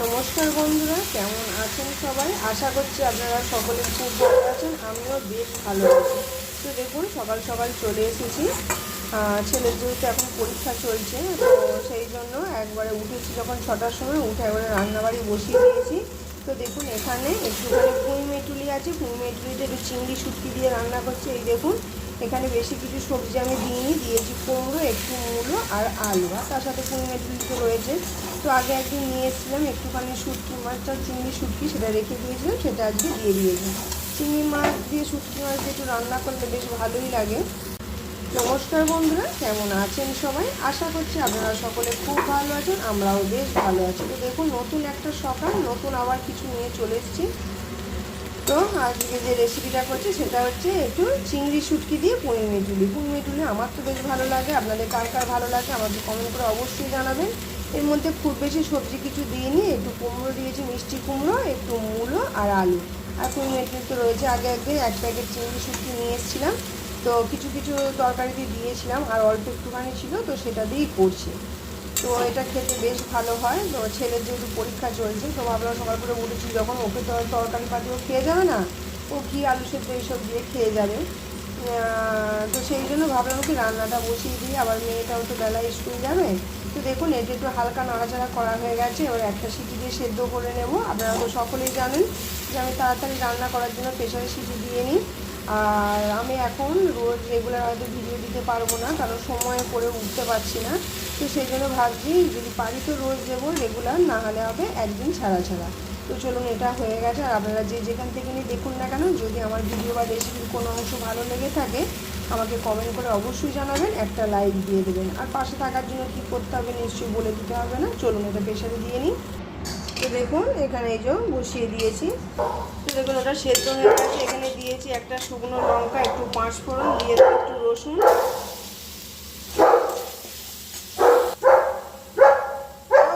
নমস্কার বন্ধুরা, কেমন আছেন সবাই? আশা করছি আপনারা সকলে খুব ভালো আছেন, আমিও বেশ ভালো আছি। তো দেখুন, সকাল সকাল চলে এসেছি। ছেলের যেহেতু এখন পরীক্ষা চলছে, তো সেই জন্য একবারে উঠেছি যখন ছটার সময়, উঠে একবারে রান্নাবাড়ি বসিয়ে দিয়েছি। তো দেখুন, এখানে একটুখানি পুঁই মেটুলি আছে। পুঁই মেটুলিতে একটু চিংড়ি শুটকি দিয়ে রান্না করছে, এই দেখুন। এখানে বেশি কিছু সবজি আমি দিইনি, দিয়েছি কুমড়ো, একটু মূলো আর আলু। আর তার সাথে মেটুলি তো রয়েছে। তো আগে একদিন নিয়ে এসেছিলাম, একটুখানি শুটকি মাছটা চিংড়ি শুটকি সেটা রেখে দিয়েছিলাম, সেটা আজকে দিয়ে দিয়েছি। চিংড়ি মাছ দিয়ে শুটকি মাছ দিয়ে একটু রান্না করলে বেশ ভালোই লাগে। নমস্কার বন্ধুরা, কেমন আছেন সবাই? আশা করছি আপনারা সকলে খুব ভালো আছেন, আমরাও বেশ ভালো আছি। তো দেখুন, নতুন একটা সকাল, নতুন আবার কিছু নিয়ে চলে এসেছি। তো আজকে যে রেসিপিটা করছি, সেটা হচ্ছে একটু চিংড়ি শুটকি দিয়ে পুঁই মেটুলি। পুঁই মেটুলি আমার তো বেশ ভালো লাগে। আপনাদের কার কার ভালো লাগে আমাকে কমেন্ট করে অবশ্যই জানাবেন। এর মধ্যে খুব বেশি সবজি কিছু দিইনি। একটু কুমড়ো দিয়েছি, মিষ্টি কুমড়ো, একটু মূলো আর আলু। আর মেটুলি তো রয়েছে। আগে একদিন এক প্যাকেট চিংড়ি শুটকি নিয়ে এসেছিলাম। তো কিছু কিছু তরকারিতে দিয়েছিলাম। আর অল্প একটুখানি ছিল, তো সেটা দিয়েই করছি। তো এটা খেতে বেশ ভালো হয়। তো ছেলের যেহেতু পরীক্ষা চলছে, তো ভাবলাম সকাল করে উঠেছি, যখন ওকে তো তরকারি পাতিও খেয়ে যাবে না, ও কি আলু সেদ্ধ এইসব দিয়ে খেয়ে যাবে। তো সেই জন্য ভাবলাম কি রান্নাটা বসিয়ে দিই। আবার মেয়েটাও তো বেলায় স্কুল যাবে। তো দেখুন এটা একটু হালকা নাড়াচাড়া করা হয়ে গেছে। এবার একটা সিটি দিয়ে সেদ্ধ করে নেব। আপনারা তো সকলেই জানেন যে আমি তাড়াতাড়ি রান্না করার জন্য প্রেশারে সিটি দিয়ে নিই। আর আমি এখন রোজ রেগুলার হয়তো ভিডিও দিতে পারব না, কারণ সময়ে করে উঠতে পারছি না। তো সেই জন্য ভাবছি, যদি পারি তো রোজ দেবো রেগুলার, না হলে হবে একদিন ছাড়া ছাড়া। তো চলুন এটা হয়ে গেছে। আর আপনারা যে যেখান থেকে নিয়ে দেখুন না কেন, যদি আমার ভিডিও বা রেসিপির কোনো অংশ ভালো লেগে থাকে, আমাকে কমেন্ট করে অবশ্যই জানাবেন, একটা লাইক দিয়ে দেবেন। আর পাশে থাকার জন্য কী করতে হবে নিশ্চয়ই বলে দিতে হবে না। চলুন এটা প্রেশারে দিয়ে নিই। তো দেখুন, এখানে এই যে বসিয়ে দিয়েছি। তো দেখুন, ওটা সেদ্ধ হয়ে গেছে। এখানে দিয়েছি একটা শুকনো লঙ্কা, একটু পাঁচ ফোড়ন দিয়ে একটু রসুন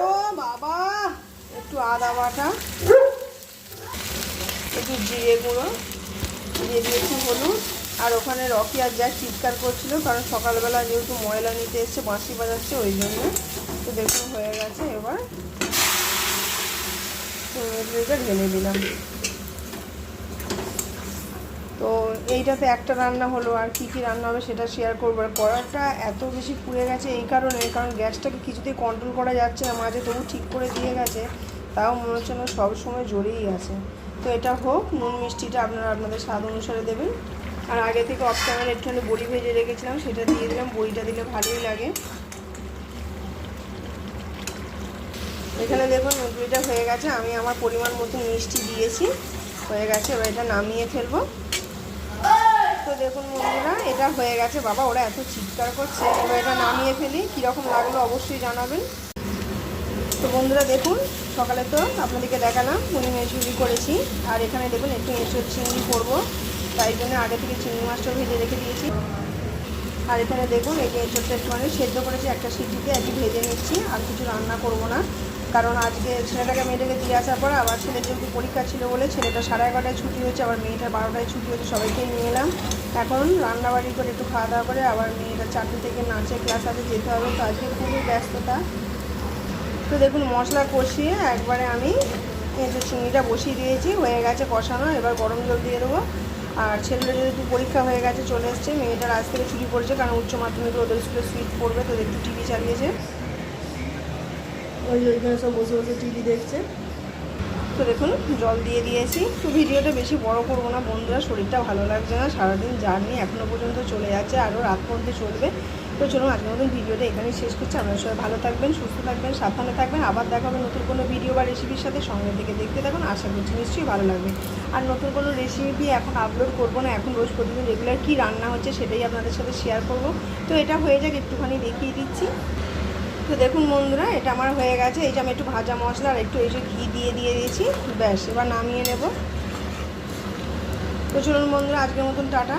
ও বাবা একটু আদা বাটা একটু জিরে গুঁড়ো, দিয়ে দিয়েছি হলুদ, আর ওখানে রকি আর যা চিৎকার করছিল, কারণ সকালবেলা যেহেতু ময়লা নিতে এসছে, বাঁশি বাজাচ্ছে ওই জন্য। তো দেখুন হয়ে গেছে এবার। ঢেলে দিলাম। তো এইটাতে একটা রান্না হলো আর কি কি রান্না হবে সেটা শেয়ার করব। আর কড়াটা এত বেশি পুড়ে গেছে এই কারণে, কারণ গ্যাসটাকে কিছুতেই কন্ট্রোল করা যাচ্ছে না, মাঝে তবু ঠিক করে দিয়ে গেছে, তাও মনে হচ্ছে না সবসময় জোরেই আছে। তো এটা হোক, নুন মিষ্টিটা আপনারা আপনাদের স্বাদ অনুসারে দেবেন। আর আগে থেকে অফ ক্যামেরা একটুখানি বড়ি ভেজে রেখেছিলাম, সেটা দিয়ে দিলাম, বড়িটা দিলে ভালোই লাগে। এখানে দেখুন মুগলিটা হয়ে গেছে, আমি আমার পরিমাণ মতো মিষ্টি দিয়েছি, হয়ে গেছে, এবার এটা নামিয়ে ফেলব। তো দেখুন বন্ধুরা, এটা হয়ে গেছে। বাবা, ওরা এত চিৎকার করছে। এবার এটা নামিয়ে ফেলি। কীরকম লাগল অবশ্যই জানাবেন। তো বন্ধুরা, দেখুন, সকালে তো আপনাদেরকে দেখালাম, মুড়ি মেচুরি করেছি। আর এখানে দেখুন, একটু এঁচড় চিংড়ি করব। তাই জন্য আগে থেকে চিংড়ি মাছটা ভেজে রেখে দিয়েছি। আর এখানে দেখুন, এই যে এঁচড়টা মানে সেদ্ধ করেছি, একটা সিটিতে, একটু ভেজে নিচ্ছি। আর কিছু রান্না করব না। কারণ আজকে ছেলেটাকে মেয়েটাকে দিয়ে আসার পর আবার ছেলের যেহেতু পরীক্ষা ছিল বলে ছেলেটা সাড়ে এগারোটায় ছুটি হয়েছে, আবার মেয়েটার বারোটায় ছুটি হয়েছে সবাইকে নিয়ে এলাম। এখন রান্নাবাড়ি করে একটু খাওয়া দাওয়া করে আবার মেয়েটা চারটে থেকে নাচে ক্লাস আছে, যেতে হবে। তো আজকে খুবই ব্যস্ততা। তো দেখুন, মশলা কষিয়ে একবারে আমি যে চিংড়িটা বসিয়ে দিয়েছি, হয়ে গেছে কষানো, এবার গরম জল দিয়ে দেবো। আর ছেলেটা যেহেতু পরীক্ষা হয়ে গেছে, চলে এসছে মেয়েটার আজ থেকে ছুটি পড়েছে, কারণ উচ্চ মাধ্যমিকে ওদের স্কুলে সুইট পড়বে তো একটু টিভি চালিয়েছে। ওই ওইখানে সব বসে বসে টিভি দেখছে। তো দেখুন, জল দিয়ে দিয়েছি। তো ভিডিওটা বেশি বড় করব না, বন্ধুরা, শরীরটা ভালো লাগছে না, সারাদিন জার্নি এখনও পর্যন্ত চলে যাচ্ছে, আরও রাত পর্যন্ত চলবে। তো চলুন, আজকের মতন ভিডিওটা এখানেই শেষ করছি। আপনারা সবাই ভালো থাকবেন, সুস্থ থাকবেন, সাবধানে থাকবেন। আবার দেখা হবে নতুন কোনো ভিডিও বা রেসিপির সাথে। সঙ্গে থেকে দেখতে থাকুন। আশা করছি নিশ্চয়ই ভালো লাগবে। আর নতুন কোনো রেসিপি এখন আপলোড করব না, এখন রোজ প্রতিদিন রেগুলার কী রান্না হচ্ছে সেটাই আপনাদের সাথে শেয়ার করব। তো এটা হয়ে যাক, একটুখানি দেখিয়ে দিচ্ছি। তো দেখুন বন্ধুরা, এটা আমার হয়ে গেছে। এই যে আমি একটু ভাজা মশলা আর একটু এসে ঘি দিয়ে দিয়ে দিয়েছি, ব্যাস, এবার নামিয়ে নেব। তো চলুন বন্ধুরা, আজকের মতন টাটা।